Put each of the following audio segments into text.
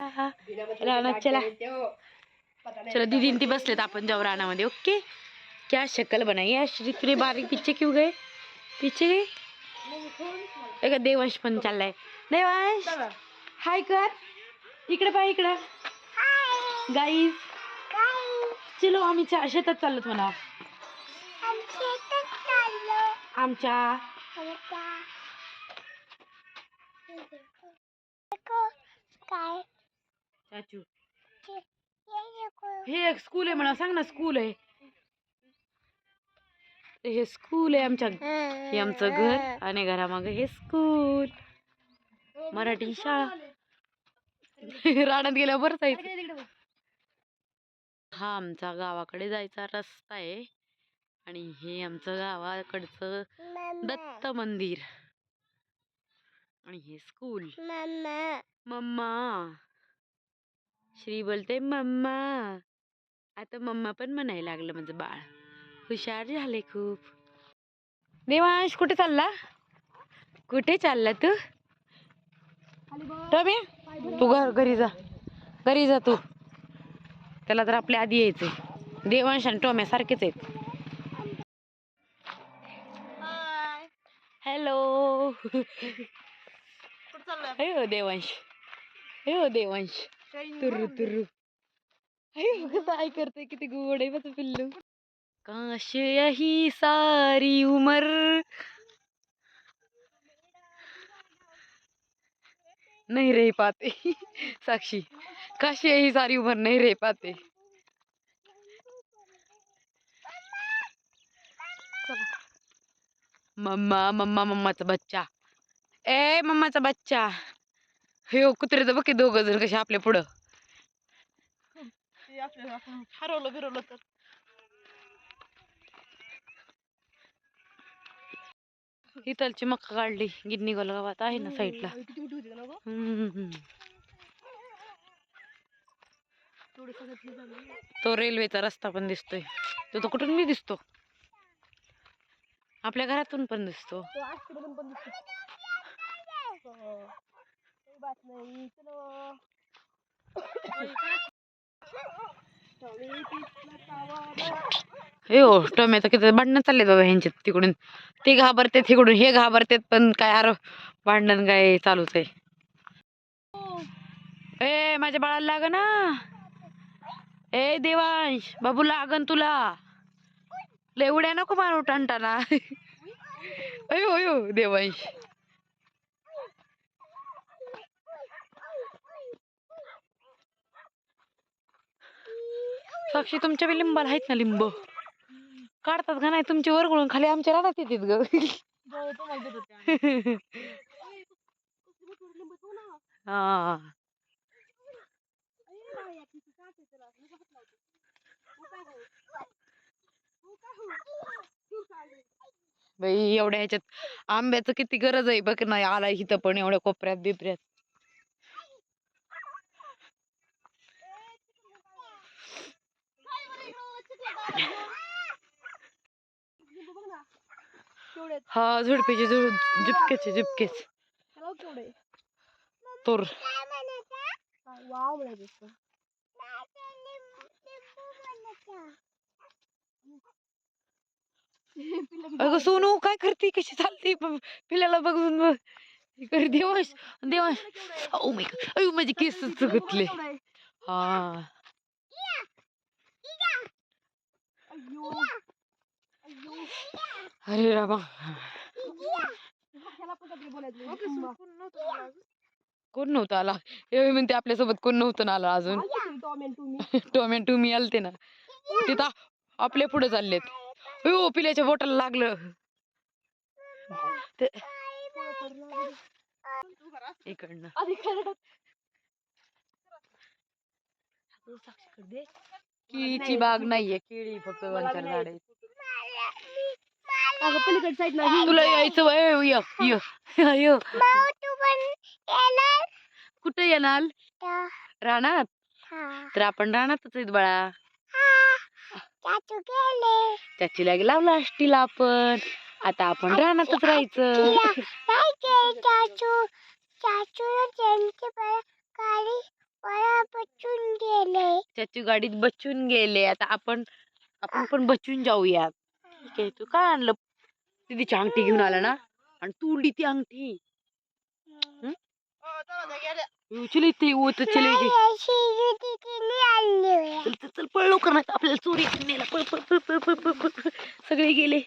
रानात चला. चलो दीदी ती बसलेत आपण जाऊ रानामध्ये ओके? क्या शकल बनाई है? श्री बारीक पीछे क्यों गए पीछे गए एक देवांश पण चाललाय. देवांश हाय कर. इकडे पाय इकडं. गाईज चलो आम्ही शेतात चाललो म्हणा. आमच्या. काय चाचू. हे एक स्कूल आहे म्हणा सांग ना स्कूल आहे. हे स्कूल आहे आमच्या हे आमचं घर आणि घरामागे हे स्कूल मराठी शाळा. रानात गेल्यावर बरं जायचं. हा आमचा गावाकडे जायचा रस्ता आहे आणि हे आमचं गावाकडचं दत्त मंदिर. आणि हे स्कूल मम्मा. श्री बोलते मम्मा. आता मम्मा पण म्हणायला लागलं माझं बाळ. हुशार झाले खूप. देवांश कुठे चालला? कुठे चालला तू? टोम्या तू घर घरी जा. घरी जा तू. त्याला तर आपल्या आधी यायचंय. देवांश आणि टोम्या सारखेच आहेत. हॅलो. अयो देवांश. अयो देवांश. तुरु आई करते किती गोड आहे माझं पिल्लू. काश यही सारी उमर. नहीं रह पाते. साक्षी काश यही सारी उम्र नहीं रह पाते. मम्मा मम्मा मम्माचा बच्चा. ए मम्माचा बच्चा. हे कुत्र्याचं बघ की दोघं जण कसे आपल्या पुढं. हरवलं बिरवलं तर. इथलची मक्का काढली. गिन्नी गोल गावात. आहे ना साईडला. तो रेल्वेचा रस्ता पण दिसतोय. तो तो कुठून मी दिसतो. आपल्या घरातून पण दिसतो. बात नाही चलो हो टोमॅटो किती भांडणं चालले बाबा ह्यांचे तिकडून. ते घाबरतेत तिकडून हे घाबरतेत पण काय अरे भांडण काय चालूच आहे. ए माझ्या बाळाला लाग ना. ए देवांश बाबू लागन तुला. लय उड्या नको मारू टंटाना अयो अयो देवांश. साक्षी तुमच्या बी लिंबाला आहेत ना लिंब? काढतात का नाही तुमचे वरगळून? खाली आमच्या रानात येतात ग. हो? बाई एवढ्या ह्याच्यात आंब्याचं किती गरज आहे बघ नाही आला इथं पण एवढ्या कोपऱ्यात बिपऱ्यात काय बरं हो, चिखला बाळा. लिंबू बघ ना. केवढे आहेत. हा झुडपीचे झुड झुपकेचे झुपकेच. तोर. अगं सोनू काय करते? कशी चालते? पिल्याला बघून देवांश देवांश ओ अयो माझे केस चुकतले? हा. अरे रामा. कोण नव्हतं आला हे म्हणते आपल्यासोबत कोण नव्हतं ना आलं अजून. टोमॅटो मी आलते ना. तिथं आपल्या पुढे चाललेत. अयो पिल्याच्या बोटाला लागलं. ते-. इकडनं. केळीची बाग नाहीये केळी फक्त चार झाड अगं पलीकडे साईड ना तुला यायचं वय य य. य. कुठं येणार? रानात? तर आपण रानातच आहेत बाळा. त्याची लागे लावला असतील आपण. आता आपण रानातच राहायचं. चाचू. चाचू त्यांची काळी चाचू गाडीत बसून गेले. आता आपण आपण पण बसून जाऊया ठीक आहे? तू काय आणलं? तिची अंगठी घेऊन आला ना आणि तुडली ती अंगठी. चल ती ओत चल चल चल पळ लवकर नाही आपल्याला चोरी नेला पळ पळ पळ पळ पळ पळ पळ सगळे गेले.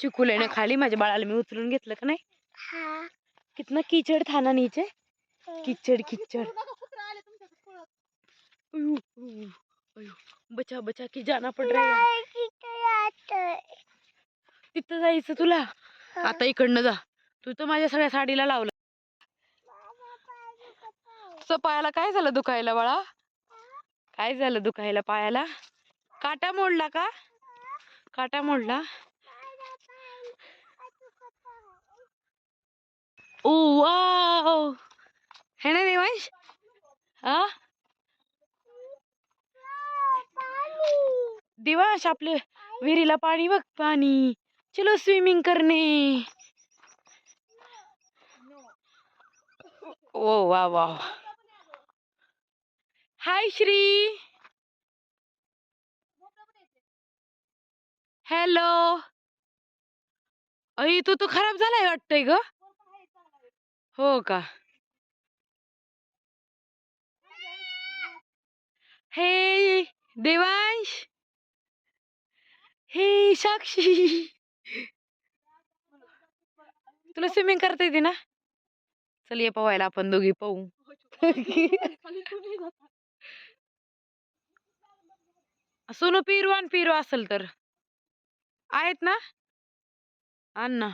चिकुल्याने खाली माझ्या बाळाला मी उचलून घेतलं का नाही? कितना किचड थाना नीचे? किचड किचड. अयो, अयो, अयो. बचा बचा की जाना पड रहा है तिथं जायचं तुला? आता इकडनं जा. तू तर माझ्या सगळ्या साडीला लावलं. तुझं पायाला काय झालं दुखायला बाळा? काय झालं दुखायला पायाला? काटा मोडला का? काटा मोडला? Oh wow. है ना देवांश हा? दिवाश आपले विहिरीला पाणी बघ पाणी. चलो स्विमिंग करणे. ओ वा वा हाय श्री हॅलो अई तो तो खराब झालाय वाटतंय ग. हो का? हे देवांश. हे साक्षी. तुला स्विमिंग करता येते ना? चल ये पवायला आपण दोघी पाहू. सोनू पिरू आणि पिरू असेल तर. आहेत ना? आण ना.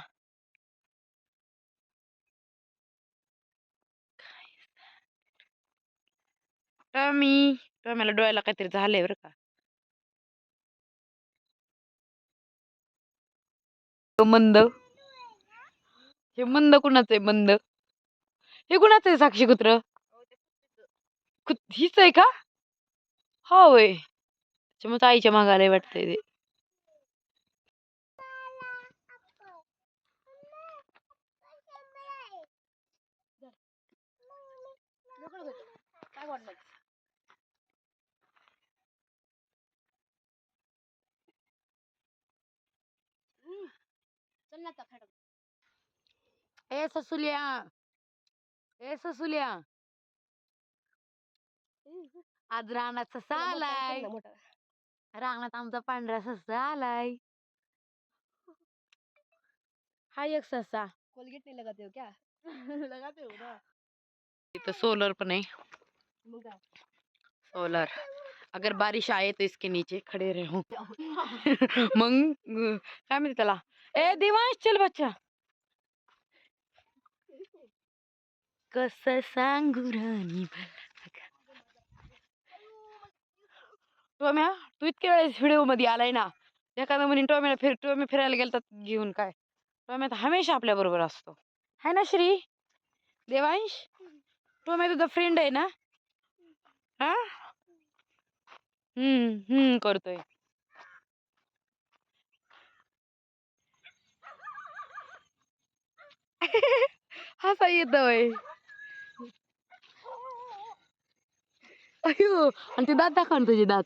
टॉमी टॉमीला डोळ्याला काहीतरी झालंय बरं का. तो मंद. हे मंद कुणाचं आहे मंद? हे कुणाचं आहे साक्षी कुत्र? हिच हीच आहे का? हा होय. त्याच्यामुळे आईच्या मागायला वाटतंय ते काय वाटलं चल ना आता खेळ ए ससुल्या ए ससुल्या। आज रानात ससा आलाय. रानात आमचा पांढरा ससा आलाय. हा एक ससा. कोलगेट नहीं लगाते हो क्या? लगाते हो ना. इथं सोलर पण आहे. मग काय? सोलर. अगर बारिश आए तो इसके नीचे खड़े रहो. मग अं, काय म्हणते त्याला? ए, दिवांश, चल बच्चा। कस सांगू राणी टोम्या तू इतक्या वेळेस व्हिडिओ मध्ये आलाय ना, एखादा म्हणे टोम्याला फिर टोम्या फिरायला गेलतात घेऊन काय? टोम्या तर हमेशा आपल्या बरोबर असतो. है ना, श्री? देवांश? टोम्या तुझा फ्रेंड आहे ना? हा? हम्म हम्म करतोय. हसा येतोय अयो आणि ते दात दाखव ना तुझे दात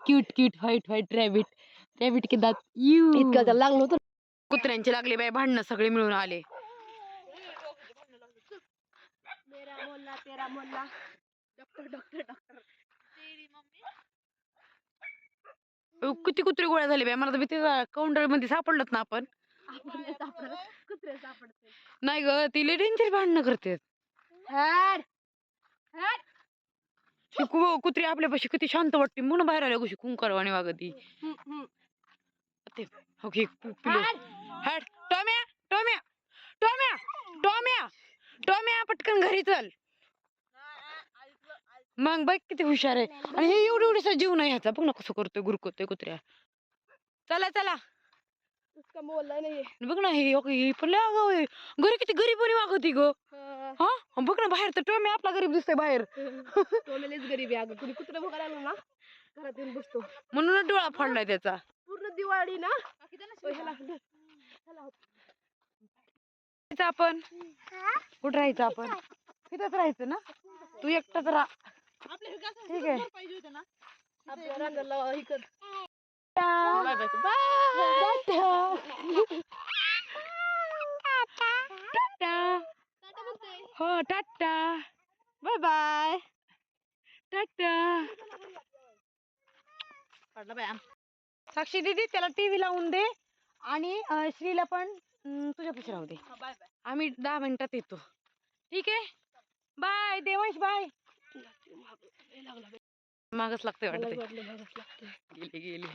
cute cute white white rabbit rabbit के दात यू इतकं त्याला लागलं होतं. कुत्र्यांचे लागले बाय भांडणं सगळे मिळून आले. मेरा मोल्ला तेरा मोल्ला. Doctor doctor doctor. तेरी मम्मी. अहो, किती कुत्रे गोळ्या झाले बाय मला तर भीती काउंटरमध्ये सापडलत ना आपण. आपण नाही सापडत. कुत्रे सापडते नाही ग ती लय डेंजर भांडणं करते हॅड. हॅड. ती कु- कुत्री आपल्यापाशी किती शांत वाटते म्हणून बाहेर आल्या कशी कुंकारवाणी वागती ते. हो की पि- पिलू. हॅट टॉम्या टॉम्या टॉम्या टॉम्या टॉम्या पटकन घरी चल. मग बघ किती हुशार आहे. आणि हे एवढी एवढीसा जीव नाही ह्याचा. बघ ना कसं करतोय गुरकतोय कुत्र्या. चला चला. उसका मोल्ला नहीं है बघ ना हे हो की, हे पण लय आगाऊ आहे. घरी किती गरीबणी वागती ग. हाँ, हा? बघ ना बाहेर तर टॉम्या आपला गरीब दिसतोय बाहेर. तो मेलेच गरीब आहे अगं. कुणी कुत्रे भोगायला आलं ना घरात येऊन बसतो. म्हणूनच डोळा फाडलाय त्याचा. पूर्ण दिवाळी ना. आपण. कुठं राहायचं आपण? तिथंच राहायचं ना? तू एकटाच राहा. हे ठीक आहे. हे टाटा. Bye bye. टाटा पडला बाय साक्षी दीदी त्याला टीव्ही लावून दे. आणि श्रीला पण अं, तुझ्यापाशी राहू दे. आम्ही दहा मिनिटात येतो. ठीक आहे? Bye Devansh bye. मागच लागतंय वाटत गेले गेले.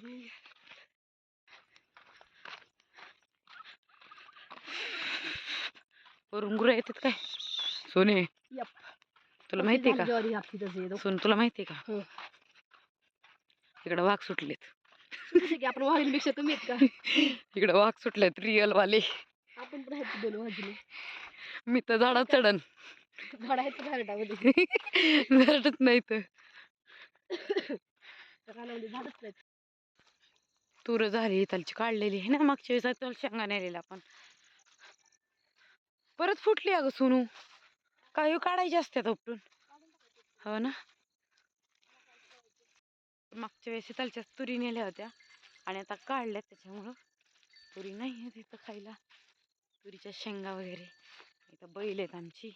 वरून गुरं येतात काय? सोने. तुला माहितीये का? सोन तुला माहितीये का? हो. इकडं वाघ सुटलेत. आपण वाघिणीपेक्षा कमी आहेत का? इकडं वाघ सुटलेत रिअल वाले आपण पण आहेत दोन वाघिणी. मी तर झाडात चढन. झाड आहेत झाडच नाही तर रानामध्ये झाडच नाहीत तूर झाली तलची काढलेली आहे ना मागच्या वेळेस तल शेंगा नेलेला आपण. परत फुटली अगं सोनू. काही काढायचे असतात उपटून. हो ना? मागच्या वेळेस तलच्या तुरी नेल्या होत्या आणि आता काढल्यात त्याच्यामुळं तुरी नाही आहे तिथं खायला. तुरीच्या शेंगा वगैरे. इथं बैल आहेत आमची.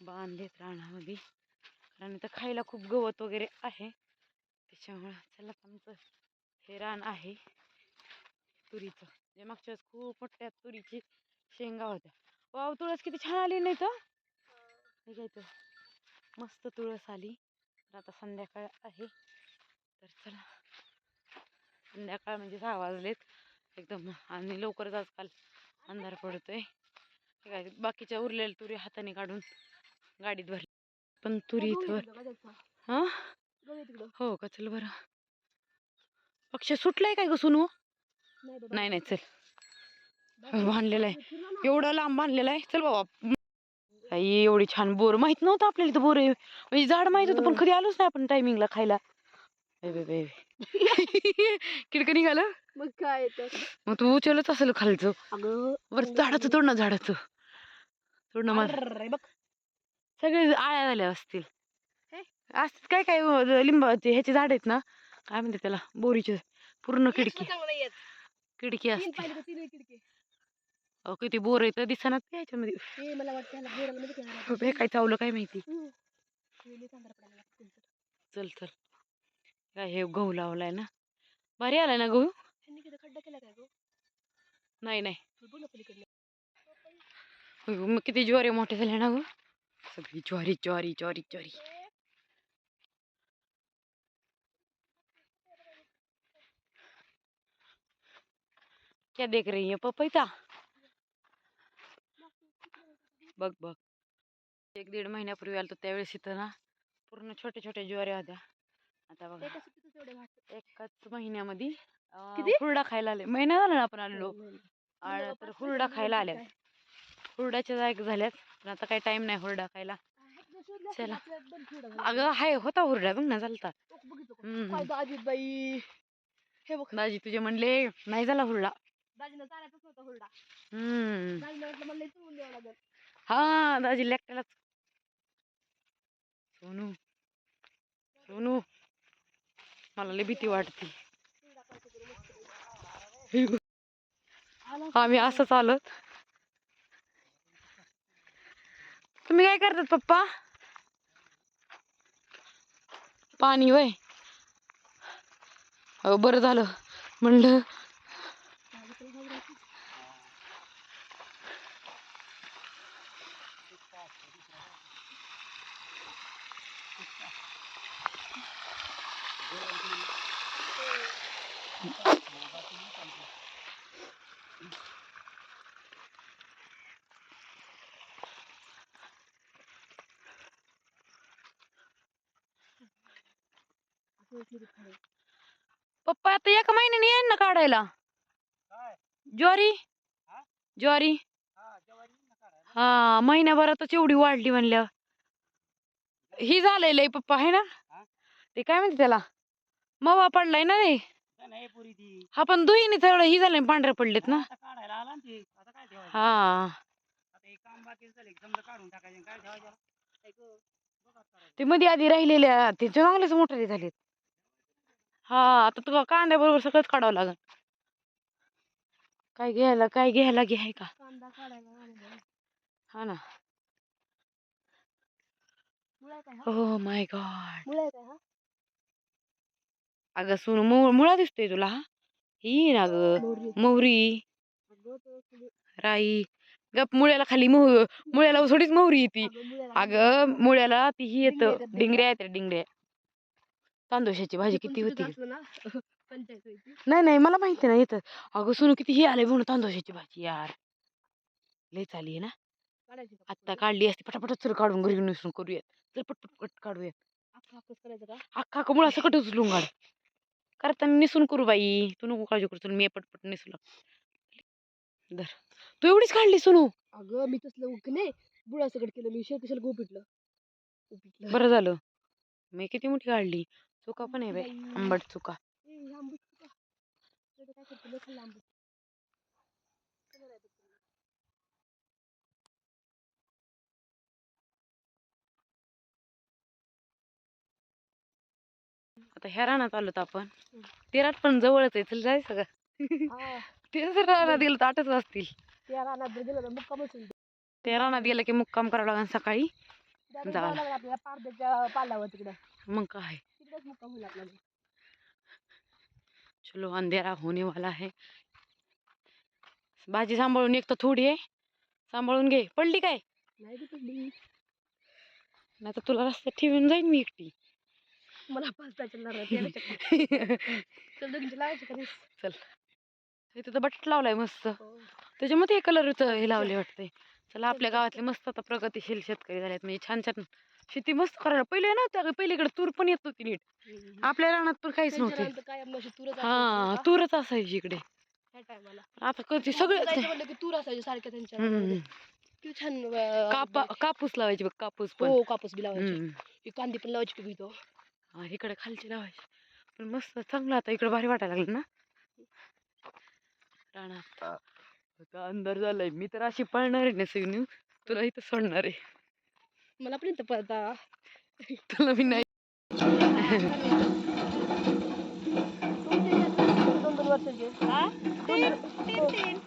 बांधलेत रानामध्ये. कारण इथं खायला खूप गवत वगैरे आहे. त्याच्यामुळं चला आमचं हे रान आहे. तुरीचं. जे मागच्या वेळेस खूप मोठ्या तुरीची शेंगा होत्या. वाव तुळस किती छान आली नाही तर? इथं. मस्त तुळस आली. तर आता संध्याकाळ आहे. तर चला. संध्याकाळ म्हणजे सहा वाजलेत. एकदम आणि लवकरच आजकाल अंधार पडतोय. काय बाकीच्या उरलेल्या तुरी हाताने काढून गाडीत भरली पण तुरी इथं हां? हो का चल बरं. पक्ष सुटलाय काय ग सुनू? नाही नाही चल. बांधलेला आहे. एवढा लांब बांधलेला आहे. चल बाबा. आई एवढी छान बोर. माहीत नव्हतं आपल्याला इथं बोर. आहे म्हणजे झाड माहीत होतं पण कधी आलोच नाही आपण टायमिंगला खायला. ए बे बे किडकं निघालं. मग काय तर मग तू उचलच असेल खालचं. अगं वर झाडाचं तोड ना झाडाचं. तोड ना मला बघ. सगळे आळ्या झाल्या असतील? असतात काय काय लिंबाचे ह्याचे झाड आहेत ना काय म्हणते त्याला बोरीचे पूर्ण खिडकी. येत. खिडकी असते अहो, किती बोर आहे तर दिसणार याच्यामध्ये. हे मला वाटतं ह्याला बोराला मध्ये काय चावलं काय माहिती? चल चल. काय हे गहू लावलाय ना. भारी आलाय ना गहू? नाही नाही. किती ज्वारी मोठे झाले ना गं? सगळी ज्वारी ज्वारी ज्वारी ज्वारी क्या देख रही है पपईता बघ बघ एक दीड महिन्यापूर्वी आलतो त्यावेळेस इथं ना पूर्ण छोट्या छोट्या ज्वाऱ्या होत्या आता बघा. एकाच महिन्यामध्ये? हुरडा खायला आले महिना झाला ना आपण आलेलो नाही, नाही. आणि मला तर हुरडा खायला काय? हुरडाच्या जाग झाल्यात. पण आता काही टाइम नाही हुरडा खायला. चला. अगं हाय होता हुरडा बघ ना चालता बाई हे बघ. दाजी तुझे म्हणले नाही झाला हुरडा. हा दाजी लेकटालाच सोनू. सोनू. मला लय भीती वाटते. हुरडा खायचं तरी मस्त पैकी. हे बघ, आला आम्ही असं चालत तुम्ही काय करतात पप्पा? पाणी वय. हो बरं झालं. म्हणलं पप्पा आता एका महिन्याने येईन ना काढायला. ज्वारी? ज्वारी. हा महिन्याभरातच एवढी वाढली म्हणल्या. ही झालंय लय पप्पा आहे ना? ते काय म्हणते त्याला? मवा पडलाय ना रे. हा पण दुईने थोडं ही झालंय पांढरे पडलेत ना. हा. ते मध्ये आधी राहिलेल्या ते चांगलेच मोठे झालेत. हा आता तुला कांद्याबरोबर सगळंच काढावं लागेल. काय घ्यायला काय घ्यायला घे आहे का. हा ना. हा? माय गॉड अगं सोनू मुळा दिसतोय तुला हा? ही ना ग मोहरी राई. गप मुळ्याला खाली मोह मुळ्याला थोडीच मोहरी येते. अगं मुळ्याला ती ही येतं. डिंगऱ्या येतात डिंगऱ्या तांदूशाची भाजी किती होती. नाही नाही मला माहिती नाही येतं. अगं सोनू किती ही आलंय म्हणून तांदूशाची भाजी यार. लय चाली आहे ना? आत्ता पटकन? काढली असती. पटापट चल काढून घरी निसून करूयात. चल पटपट पट काढूयात. अख्खं अख्खंच करायचं का? अख्खा मुळा सकट उचलून काढ. करताना निसून करू बाई. तू नको काळजी करू चल मी पटपट निसू धर. तू एवढीच काढली सोनू. अगं मी तसलं नाही. बुळा सगळं केलं मी. शेत कशाला गोपिटलं बरं झालं. मी किती मोठी काढली? चुका पण आहे बाई. आंबट चुका. आता ह्या रानात आलो तर आपण ते रात पण जवळच आहे चल जायचं का ते जर रानात गेलं तर आठच वाजतील. त्या रानात गेलं तर मुक्काम त्या रानात गेलं की मुक्काम करावं लागेल सकाळी. जावं लागेल आपल्याला पारद्याच्या पालावर तिकडं. मग काय? मुक्काम होईल आपल्याला. चलो अंधेरा होने वाला है भाजी सांभाळून एक तर थोडी आहे. सांभाळून घे. पडली काय? नाही ती पडली. नाही तर तुला रस्त्यात ठेवून जाईन मी एकटी. मला त्याला चक्कर. चल दोघींची लावायची का रेस? चल. इथं तर बटाट लावलाय मस्त. हो. त्याच्यामध्ये हे कलरचं हे लावले वाटतंय. चला आपल्या गावातले मस्त आता प्रगतीशील शेतकरी झालेत. म्हणजे छान छान शेती मस्त करायला. पहिले नव्हतं पहिले इकडे तूर पण येत नव्हती नीट. आपल्या रानात पण काहीच नव्हते. हा? तूरच असायची इकडे. त्या आता कधी सगळे जायचं म्हणलं की तूर असायची सारख्या त्यांच्या छान कापा कापूस लावायची बघ कापूस पण. हो कापूस बी लावायची. ही कांदी पण लावायची पिकू हा, इकडे खालची लावायची. पण मस्त चांगलं आता इकडे भारी वाटायला लागलं ना. रानात. आता अंधार झालाय. मी तर अशी पळणार आहे ना सगळी तुला इथं सोडणार. आहे मला पण इथं पळता तुला मी नाही. दोन दोन वर्षाचे दोन-